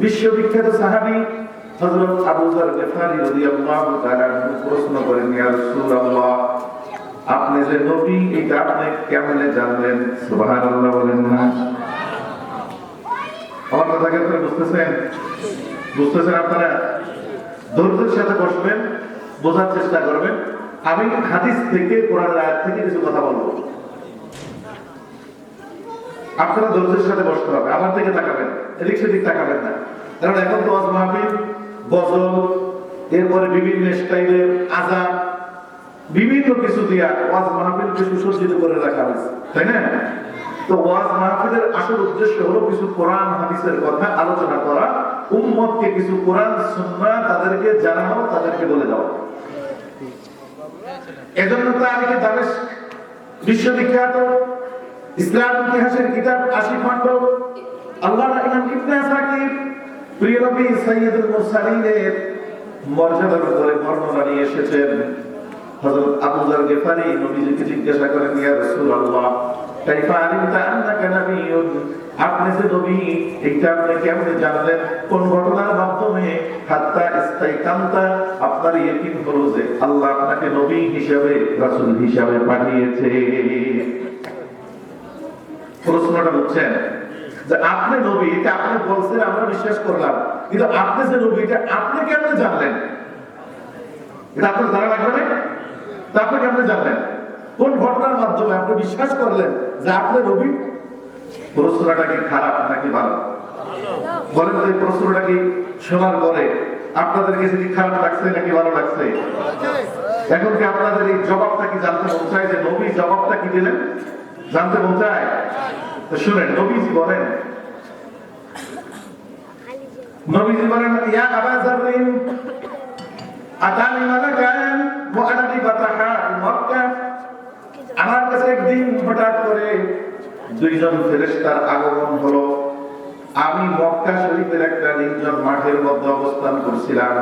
বিশ্ববিখ্যাত প্রশ্ন করেন আপনি যে নবী এটা আপনি কেমনে জানলেন? সুবহানাল্লাহ বলেন না। আমার কথা বুঝতেছেন? বুঝতেছেন আপনারা? ধৈর্যের সাথে বসবেন, বোঝার চেষ্টা করবেন। আমি হাদিস থেকে, কোরআনের আয়াত থেকে কিছু কথা বলব। আপনারা ধৈর্যের সাথে বসতে হবে, আমার তাকাবেন, এদিক সেদিক তাকাবেন না। কারণ এখন তো ওয়াজ মাহফিল এরপরে বিভিন্ন স্টাইলের বিভিন্ন কিছু দিয়া ওয়াজ মাহফিলকে সুসজ্জিত করে রাখা হয়েছে, তাই না? তো ওয়াজ মাহফিলের আসল উদ্দেশ্য হলো কিছু কোরআন, হাদিসের কথা আলোচনা করা। উম্মতকে কিছু কোরআন তাদেরকে জানানো তাদেরকে বলে দেওয়া এজন্য তারিখে দামেশ বিশ্ববিখ্যাত ইসলাম ইতিহাসের কিতাব আশি খণ্ড আল্লাহ ইমাম ইবনে আসাকির প্রিয় নবী মুরসালিনের মর্যাদার উপরে বর্ণনা নিয়ে এসেছেন। হযরত আবু নবীজিকে জিজ্ঞাসা করেন, ইয়া রাসূলুল্লাহ, কাইফা আলিমতা আন্নাকা নাবিয়্যুন আপনি যে নবী, এটা আপনি কেমনে জানলেন? কোন ঘটনার মাধ্যমে? হাত্তা আপনার ইয়াকিন হলো যে আল্লাহ আপনাকে নবী রাসূল পাঠিয়েছে। প্রশ্নটা যে আপনি নবী, এটা আপনি বলছেন, আমরা বিশ্বাস করলাম। কিন্তু আপনি যে নবী, এটা আপনি কেমনে জানলেন? এটা আপনার জানা লাগবে না? তা আপনি জানলেন? কোন ঘটনার মাধ্যমে আপনি বিশ্বাস করলেন যে আপনি নবী প্রশ্নটা কি খারাপ নাকি ভালো? বলেন তো এই প্রশ্নটা কি শোনার পরে আপনাদের কাছে কি খারাপ লাগছে নাকি ভালো লাগছে? এখন কি আপনাদের এই জবাবটা কি জানতে মন চায় যে নবী জবাবটা কি দিলেন? জানতে মন চায়? তো শুনেন, নবীজি বলেন নবীজি বলেন, ইয়া আবা জাররিন, আতানি মালাকান আমার কাছে একদিন হঠাৎ করে দুইজন ফেরেশতার আগমন হলো। আমি মক্কা শরীফের একটা নির্জন মাঠের মধ্যে অবস্থান করছিলাম।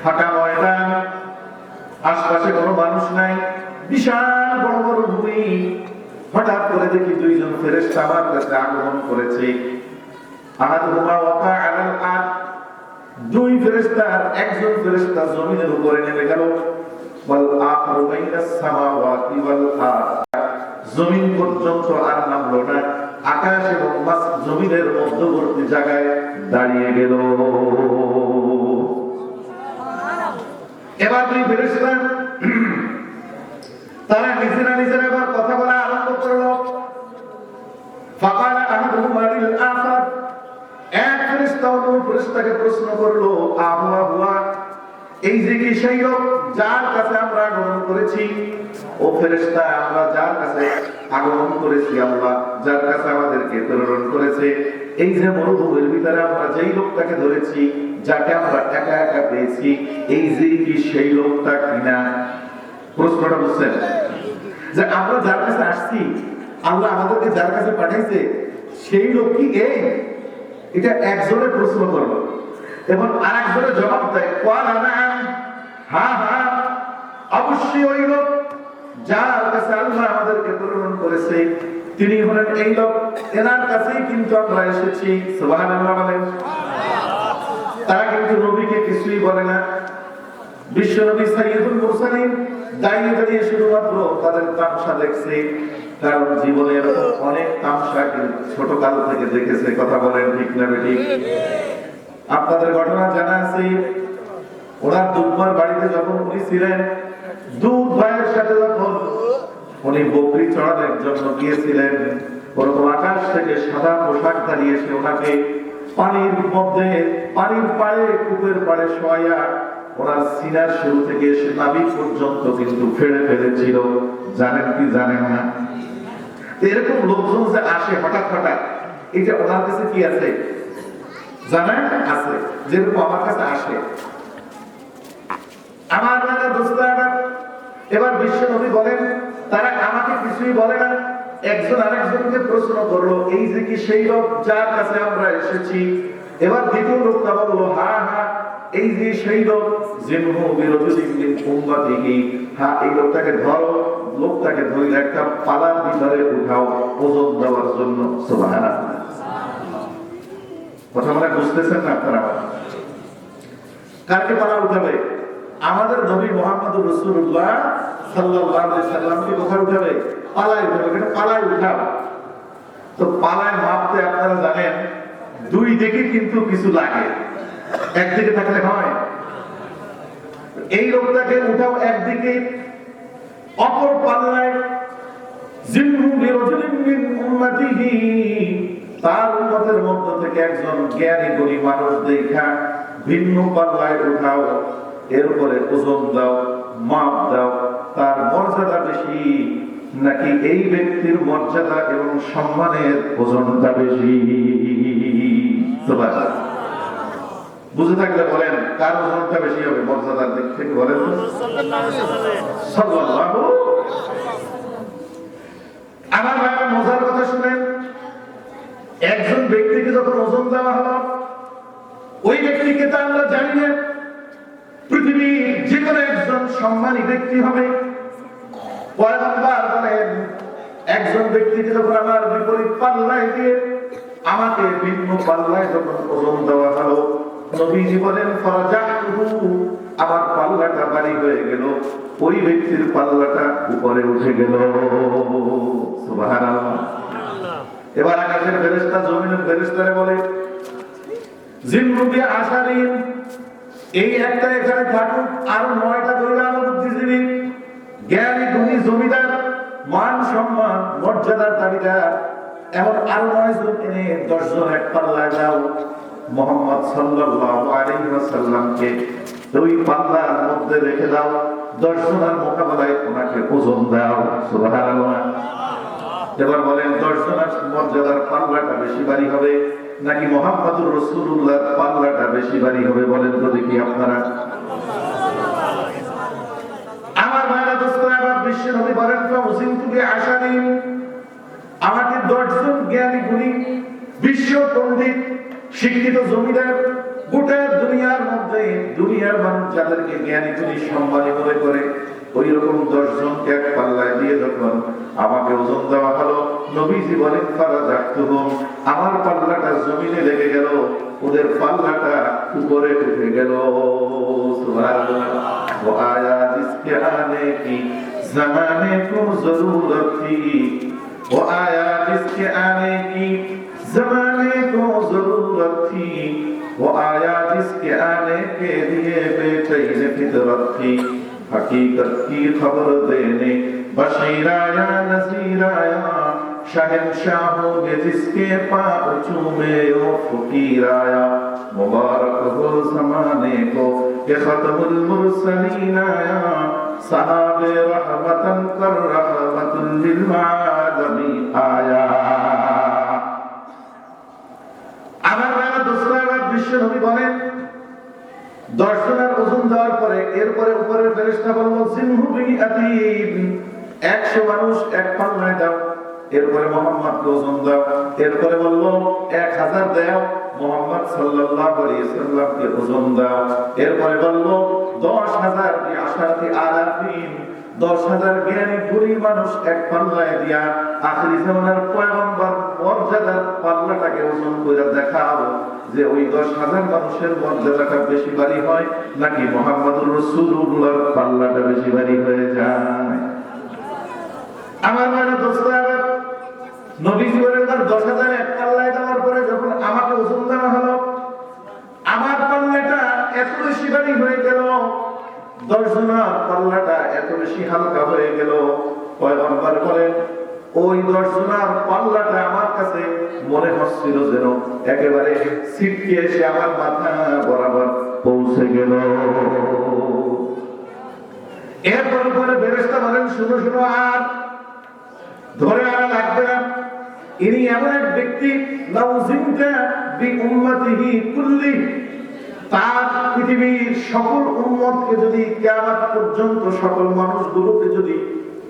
ফাঁকা ময়দান, আশপাশে কোনো মানুষ নাই, বিশাল বড় বড় ভূমি। হঠাৎ করে দেখি দুইজন ফেরেশতা আমার কাছে আগমন করেছে। আহাদুহুমা ওয়াকা আলাল আরদ দুই ফেরেশতার, একজন ফেরেশতা জমিনের উপরে নেমে গেল। ওয়াল আখরু বাইনাস সামাওয়াতি ওয়াল আরদ। জমিন পর্যন্ত আর নামলো না। আকাশ এবং মাস জমিনের মধ্যবর্তী জায়গায় দাঁড়িয়ে গেল। এবার দুই ফেরেশতা তারা নিজেরা নিজেরা এবার কথা বলা আরম্ভ করল। ফাকালা আহাদুহুমা লিল আখার এক ফেরেশতাকে প্রশ্ন করল আহুয়া হুয়া এই যে কি সেই লোক যার কাছে আমরা আগমন করেছি? ও ফেরেশতা, আমরা যার কাছে আগমন করেছি আল্লাহ, যার কাছে আমাদেরকে প্রেরণ করেছে। এই যে মরুভূমির ভিতরে আমরা যেই লোকটাকে ধরেছি, যাকে আমরা একা একা পেয়েছি, এই যে কি সেই লোকটা কিনা? প্রশ্নটা বুঝছেন? যে আমরা যার কাছে আসছি, আল্লাহ আমাদেরকে যার কাছে পাঠাইছে, সেই লোক কি এই? এটা একজনের প্রশ্ন করল। এবং আরেকজনের জবাব দেয় হ্যাঁ হ্যাঁ অবশ্যই ওই লোক যার কাছে আল্লাহ আমাদেরকে প্রেরণ করেছে। তিনি হলেন এই লোক, এনার কাছেই কিন্তু আমরা এসেছি। সুবহানাল্লাহ বলেন। তারা কিন্তু নবীকে কিছুই বলে না। বিশ্ব নবী সাইয়্যিদুল মুরসালিন দাঁড়িয়ে দাঁড়িয়ে শুধুমাত্র তাদের তামসা দেখছে। কারণ জীবনে এরকম অনেক তামসা ছোট কাল থেকে দেখেছে, কথা বলেন ঠিক না ঠিক আপনাদের ঘটনা জানা আছে, ওনার দুধমার বাড়িতে যখন উনি ছিলেন, দুধ ভাইয়ের সাথে যখন উনি বকরি চড়ানোর জন্য গিয়েছিলেন, ওরকম আকাশ থেকে সাদা পোশাক দাঁড়িয়ে এসে ওনাকে পানির মধ্যে, পানির পাড়ে, কূপের পাড়ে শোয়া ওনার সিনার শুরু থেকে এসে নাভি পর্যন্ত কিন্তু ফেড়ে ফেলেছিল। জানেন কি জানেন না? এরকম লোকজন যে আসে হঠাৎ হঠাৎ, এটা ওনার কাছে কি আছে? জানেন আছে, যেরকম আমার কাছে আসে। আমার মানে দোস্ত এবার বিশ্ব নবী বলেন, তারা আমাকে কিছুই বলে না। একজন আরেকজনকে প্রশ্ন করল, এই যে কি সেই লোক যার কাছে আমরা এসেছি? এবার দ্বিতীয় লোকটা বলল, হা হা, এই যে সেই লোক, যে উম্মতিহি হ্যাঁ এই লোকটাকে ধরো লোকটাকে ধরে একটা পালার ভিতরে উঠাও, ওজন দেওয়ার জন্য। সুবহানাল্লাহ। কথা বুঝতেছেন না আপনারা? কাকে পালা উঠাবে? আমাদের নবী মোহাম্মদ রসুল্লাহ কোথায় উঠাবে? পালায় উঠাবে। পালায় তো পালায় মাপতে আপনারা জানেন, দুই দিকে কিন্তু কিছু লাগে। একদিকে থাকলে হয়। এই লোকটাকে উঠাও একদিকে অপর পাল্লায় তার উম্মতের মধ্য থেকে একজন জ্ঞানী গুণী মানুষ দেখা, ভিন্ন পাল্লায় উঠাও এরপরে ওজন দাও, মাপ দাও, তার মর্যাদা বেশি, নাকি এই ব্যক্তির মর্যাদা এবং সম্মানের ওজনটা বেশি। বুঝে থাকলে বলেন, কার ওজনটা বেশি হবে? মর্যাদার দিক থেকে বলেন আমার ভাইরা মজার কথা শুনেন, একজন ব্যক্তিকে যখন ওজন দেওয়া হলো, ওই ব্যক্তিকে তা আমরা জানি না। পৃথিবীর যে কোনো একজন সম্মানী ব্যক্তি হবে। একজন ব্যক্তিকে যখন আমার বিপরীত পাল্লায় দিয়ে আমাকে ভিন্ন পাল্লায় যখন ওজন দেওয়া হলো নবীজি বলেন ফরাজাহু, আমার পাল্লাটা বাড়ি হয়ে গেল। ওই ব্যক্তির পাল্লাটা উপরে উঠে গেল। এবার আকাশের ফেরেশতা জমিনের ফেরেশতারে বলে জিনরুবি আশারিন, এই একটা এখানে থাকুক, আর নয়টা ধরে আলো বুদ্ধিজীবী। জ্ঞানী গুণী জমিদার, মান সম্মান, মর্যাদার দাবিদার এমন আরও নয় জন এনে দশ জন এক পাল্লায় দাও। মোহাম্মদ সাল্লাল্লাহু আলাইহি ওয়াসাল্লামকে দুই পাল্লার মধ্যে রেখে দাও দশ জনের মোকাবেলায় ওনাকে ওজন দাও, সুবহানাল্লাহ। এবার বলেন দশ জনের মর্যাদার পাল্লাটা বেশি ভারী হবে নাকি মোহাম্মদুর রসুল্লাহ পাল্লাটা বেশি ভারী হবে বলেন তো দেখি আপনারা। আমার ভাইরা দোস্তরা আবার বিশ্ব নবী বলেন ফাউজিন তুমি আশারিন আমাকে দশজন জ্ঞানী গুণী বিশ্ব পণ্ডিত শিক্ষিত জমিদার, গোটা দুনিয়ার মধ্যে, দুনিয়ার মানুষ যাদেরকে জ্ঞানী গুণী সম্মানী মনে করে ওই রকম দশজনকে এক পাল্লায় দিয়ে যখন আমাকে ওজন দেওয়া হলো, নবীজি বলেন তারা পাল্লা রাখতে আমার পাল্লাটা জমিনে লেগে গেল, ওদের পাল্লাটা উপরে উঠে গেল। আয়া কো জরুরত থি ও আয়া জিসকে আনে কি জামানে کے آنے کے لیے بے چین فطرت تھی حقیقت کی خبر دینے۔ بشیرا یا نذیرا یا شہنشاہ ہو گے جس کے پاؤں چومے او فقیر آیا، مبارک ہو زمانے کو کہ ختم المرسلین آیا۔ صحاب رحمتن کر رحمت للعالمین آیا۔ আমার রানা দোসরা রাত বিশ্বনবী বলেন দশ জনের ওজন দেওয়ার পরে, এরপরে উপরের ফেরেশতা বলল আতিব একশো মানুষ এক পাল্লায় দাও এরপরে মোহাম্মদ ওজন দাও। এরপরে বলল, এক হাজার দাও। মোহাম্মদ সাল্লাল্লাহু আলাইহি সাল্লামকে ওজন দাও। এরপরে বলল, দশ হাজার বি আশারাতি আলাফিন। দশ হাজার জ্ঞানী গুণী মানুষ এক পাল্লায় দিয়া আখরি জামানার পয়গম্বর মর্যাদার পাল্লাটাকে ওজন করে দেখাও যে ওই দশ হাজার মানুষের মর্যাদাটা বেশি ভারী হয় নাকি মোহাম্মদুর রসুল্লাহর পাল্লাটা বেশি ভারী হয়ে যায়? আমার মানে দোস্তরা নবী জীবনের তার দশ হাজার এক পাল্লায় দেওয়ার পরে যখন আমাকে ওজন দেওয়া হলো আমার পাল্লাটা এত বেশি ভারী হয়ে গেল দর্শনার পাল্লাটা এত বেশি হালকা হয়ে গেল। পয়গম্বর বলেন, ওই দর্শনার পাল্লাটা আমার কাছে মনে হচ্ছিল যেন একেবারে ছিটকে এসে বরাবর পৌঁছে গেল। এরপর পরে বেরেস্তা বলেন, শুনো শুনো, আর ধরে আনা লাগবে না। ইনি এমন এক ব্যক্তি লাউজিনটা বি উম্মতিহি কুল্লি তার পৃথিবীর সকল উম্মতকে যদি কিয়ামত পর্যন্ত সকল মানুষগুলোকে যদি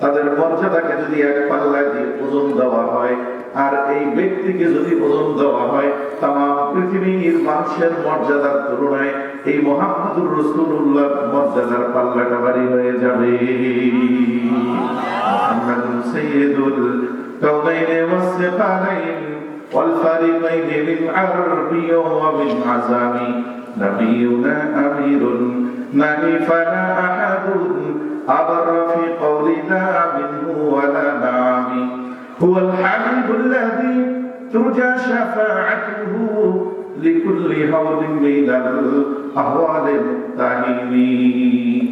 তাদের মর্যাদাকে যদি এক পাল্লায় দিয়ে ওজন দেওয়া হয় আর এই ব্যক্তিকে যদি ওজন দেওয়া হয় তাম পৃথিবীর মানুষের মর্যাদার তুলনায় এই মোহাম্মদুর রসুল্লাহ মর্যাদার পাল্লাটা ভারী হয়ে যাবে মোহাম্মদুর সৈয়দুল কওনাইন ওয়াসফালাইন والفريقين من عربي ومن عزامي نبينا أمير نهي فلا أحد أبر في قولنا منه ولا نعم. هو الحبيب الذي ترجى شفاعته لكل هول من الأهوال المتهمين